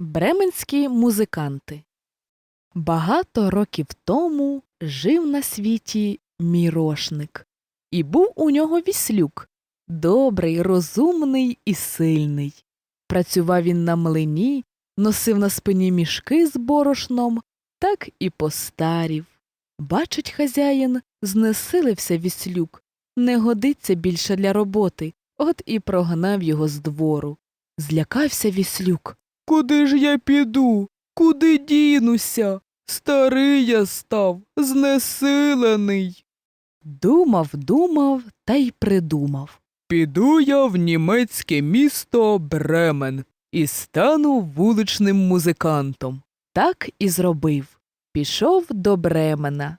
Бременські музиканти. Багато років тому жив на світі мірошник, і був у нього віслюк добрий, розумний і сильний. Працював він на млині, носив на спині мішки з борошном, так і постарів. Бачить хазяїн, знесилився віслюк, не годиться більше для роботи, от і прогнав його з двору. Злякався віслюк. Куди ж я піду? Куди дінуся? Старий я став, знесилений. Думав, думав та й придумав. Піду я в німецьке місто Бремен і стану вуличним музикантом. Так і зробив. Пішов до Бремена.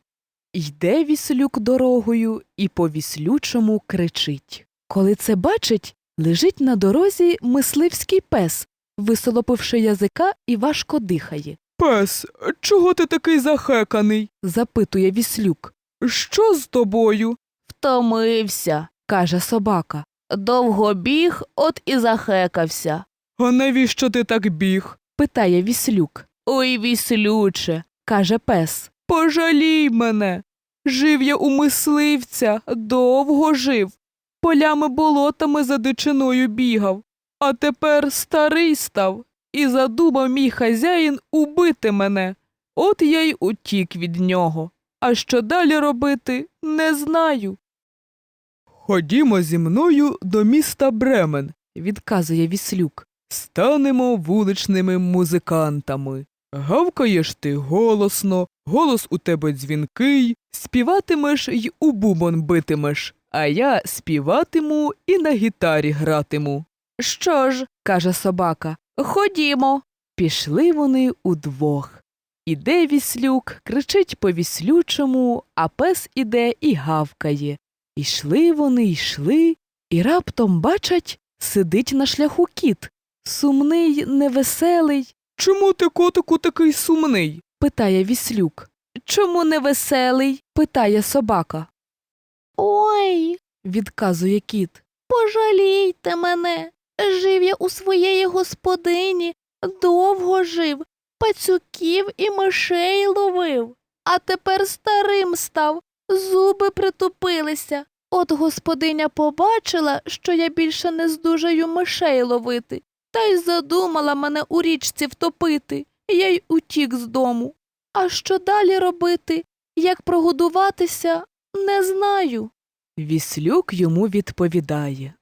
Йде віслюк дорогою і по віслючому кричить. Коли це бачить, лежить на дорозі мисливський пес, висолопивши язика і важко дихає. Пес, чого ти такий захеканий? запитує віслюк. Що з тобою? Втомився, каже собака. Довго біг, от і захекався. А навіщо ти так біг? питає віслюк. Ой, віслюче, каже пес. Пожалій мене. Жив я у мисливця, довго жив. Полями болотами за дичиною бігав. А тепер старий став і задумав мій хазяїн убити мене. От я й утік від нього. А що далі робити, не знаю. Ходімо зі мною до міста Бремен, відказує віслюк. Станемо вуличними музикантами. Гавкаєш ти голосно, голос у тебе дзвінкий, співатимеш й у бубон битимеш, а я співатиму і на гітарі гратиму. Що ж, каже собака, ходімо. Пішли вони удвох. Іде віслюк, кричить по віслючому, а пес іде і гавкає. Ішли вони, йшли, і раптом бачать, сидить на шляху кіт. Сумний, невеселий. Чому ти, котику, такий сумний? питає віслюк. Чому невеселий? питає собака. Ой, відказує кіт. Пожалійте мене. Жив я у своєї господині, довго жив, пацюків і мишей ловив, а тепер старим став, зуби притупилися. От господиня побачила, що я більше не здужаю мишей ловити, та й задумала мене у річці втопити. Я й утік з дому. А що далі робити, як прогодуватися, не знаю. Віслюк йому відповідає.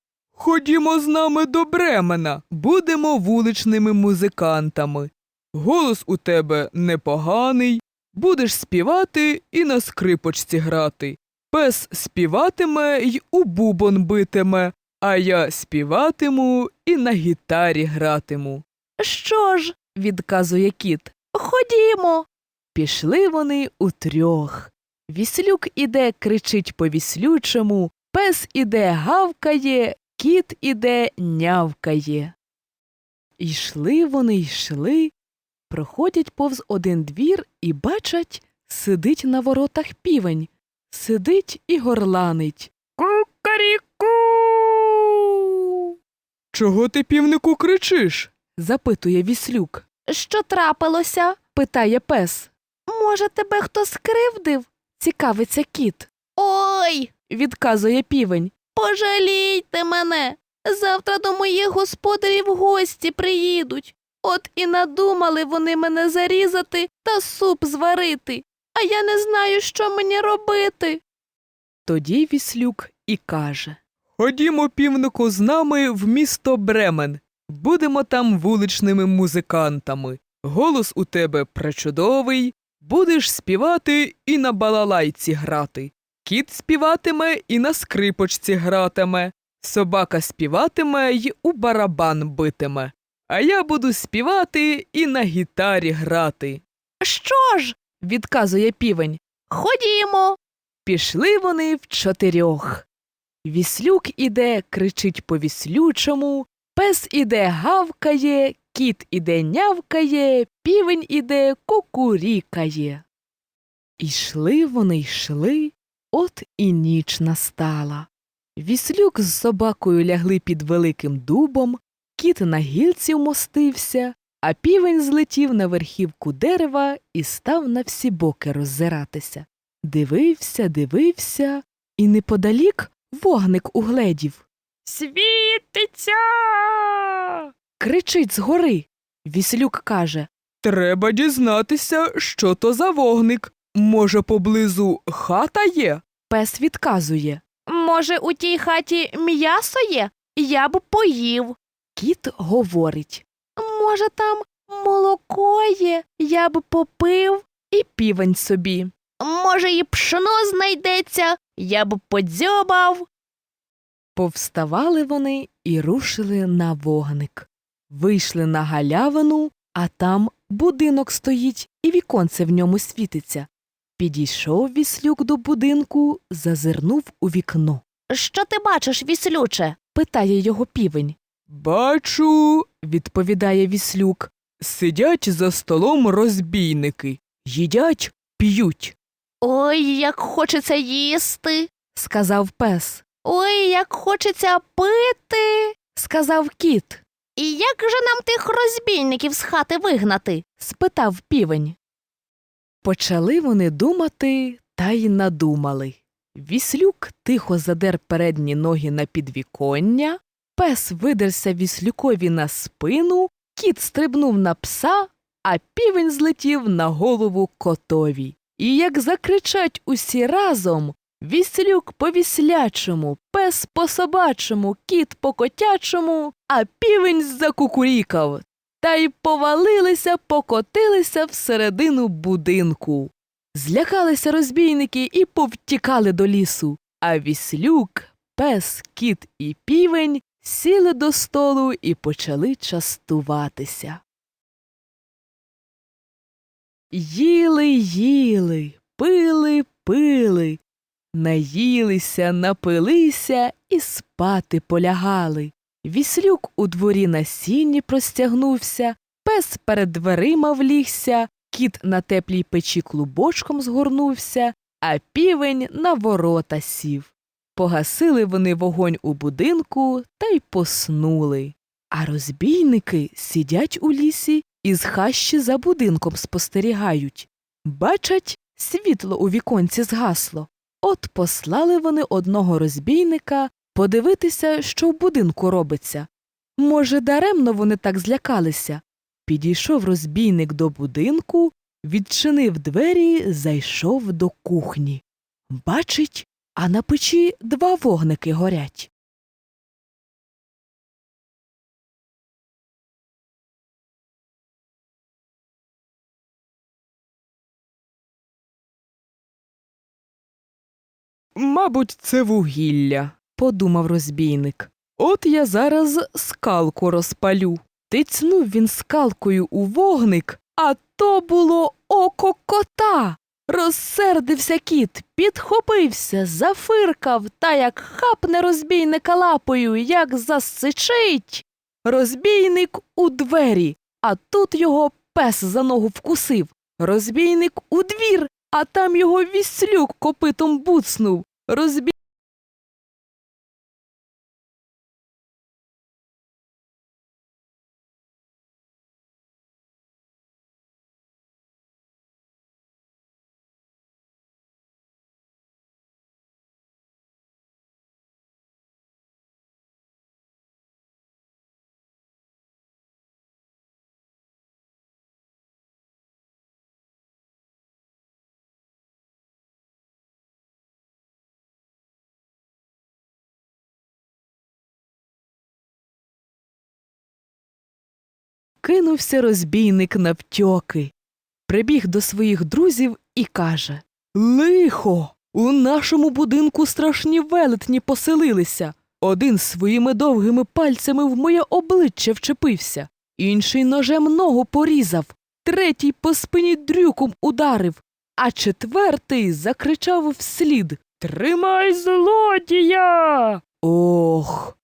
Ходімо з нами до Бремена, будемо вуличними музикантами. Голос у тебе непоганий, будеш співати і на скрипочці грати. Пес співатиме й у бубон битиме, а я співатиму і на гітарі гратиму. Що ж, відказує кіт, ходімо. Пішли вони утрьох. Віслюк іде, кричить по віслючому, пес іде гавкає, кіт іде нявкає. Йшли вони, йшли, проходять повз один двір і бачать, сидить на воротах півень, сидить і горланить. Кукаріку. Чого ти, півнику, кричиш? запитує віслюк. Що трапилося? питає пес. Може, тебе хто скривдив? цікавиться кіт. Ой. відказує півень. Пожалійте мене. Завтра до моїх господарів гості приїдуть. От і надумали вони мене зарізати та суп зварити, а я не знаю, що мені робити. Тоді віслюк і каже Ходімо, півнику, з нами в місто Бремен. Будемо там вуличними музикантами. Голос у тебе пречудовий, будеш співати і на балалайці грати. Кіт співатиме і на скрипочці гратиме, собака співатиме й у барабан битиме, а я буду співати і на гітарі грати. Що ж? відказує півень. Ходімо. Пішли вони в чотирьох. Віслюк іде, кричить по віслючому, пес іде гавкає, кіт іде нявкає, півень іде кукурікає. Ішли вони йшли, от і ніч настала. Віслюк з собакою лягли під великим дубом, кіт на гілці вмостився, а півень злетів на верхівку дерева і став на всі боки роззиратися. Дивився, дивився, і неподалік вогник угледів. Світиться. кричить згори. Віслюк каже Треба дізнатися, що то за вогник. Може, поблизу хата є? Пес відказує Може, у тій хаті м'ясо є? Я б поїв. Кіт говорить, Може, там молоко є, я б попив. і півень собі. Може, і пшено знайдеться, я б подзьобав. Повставали вони і рушили на вогник. Вийшли на галявину, а там будинок стоїть, і віконце в ньому світиться. Підійшов віслюк до будинку, зазирнув у вікно. Що ти бачиш, віслюче? Питає його півень. Бачу, відповідає віслюк. Сидять за столом розбійники, їдять, п'ють, Ой, як хочеться їсти. сказав пес, Ой, як хочеться пити. сказав кіт, І як же нам тих розбійників з хати вигнати? спитав півень. Почали вони думати та й надумали. Віслюк тихо задер передні ноги на підвіконня, пес видерся віслюкові на спину, кіт стрибнув на пса, а півень злетів на голову котові. І як закричать усі разом Віслюк по віслячому, пес по собачому, кіт по котячому, а півень закукурікав та й повалилися, покотилися всередину будинку. Злякалися розбійники і повтікали до лісу, а віслюк, пес, кіт і півень сіли до столу і почали частуватися. Їли, їли, пили, пили, наїлися, напилися і спати полягали. Віслюк у дворі на сіні простягнувся, пес перед дверима влігся, кіт на теплій печі клубочком згорнувся, а півень на ворота сів. Погасили вони вогонь у будинку та й поснули. А розбійники сидять у лісі і з хащі за будинком спостерігають. Бачать, світло у віконці згасло. От послали вони одного розбійника подивитися, що в будинку робиться. Може, даремно вони так злякалися. Підійшов розбійник до будинку, відчинив двері, зайшов до кухні. Бачить, а на печі два вогники горять. Мабуть, це вугілля, подумав розбійник. От я зараз скалку розпалю. Тицнув він скалкою у вогник, а то було око кота. Розсердився кіт, підхопився, зафиркав та як хапне розбійника лапою, як засичить. Розбійник у двері, а тут його пес за ногу вкусив. Розбійник у двір, а там його віслюк копитом буцнув. Розбій... Кинувся розбійник навтьоки. Прибіг до своїх друзів і каже Лихо! У нашому будинку страшні велетні поселилися. Один своїми довгими пальцями в моє обличчя вчепився, інший ножем ногу порізав, третій по спині дрюком ударив, а четвертий закричав вслід Тримай злодія. Ох,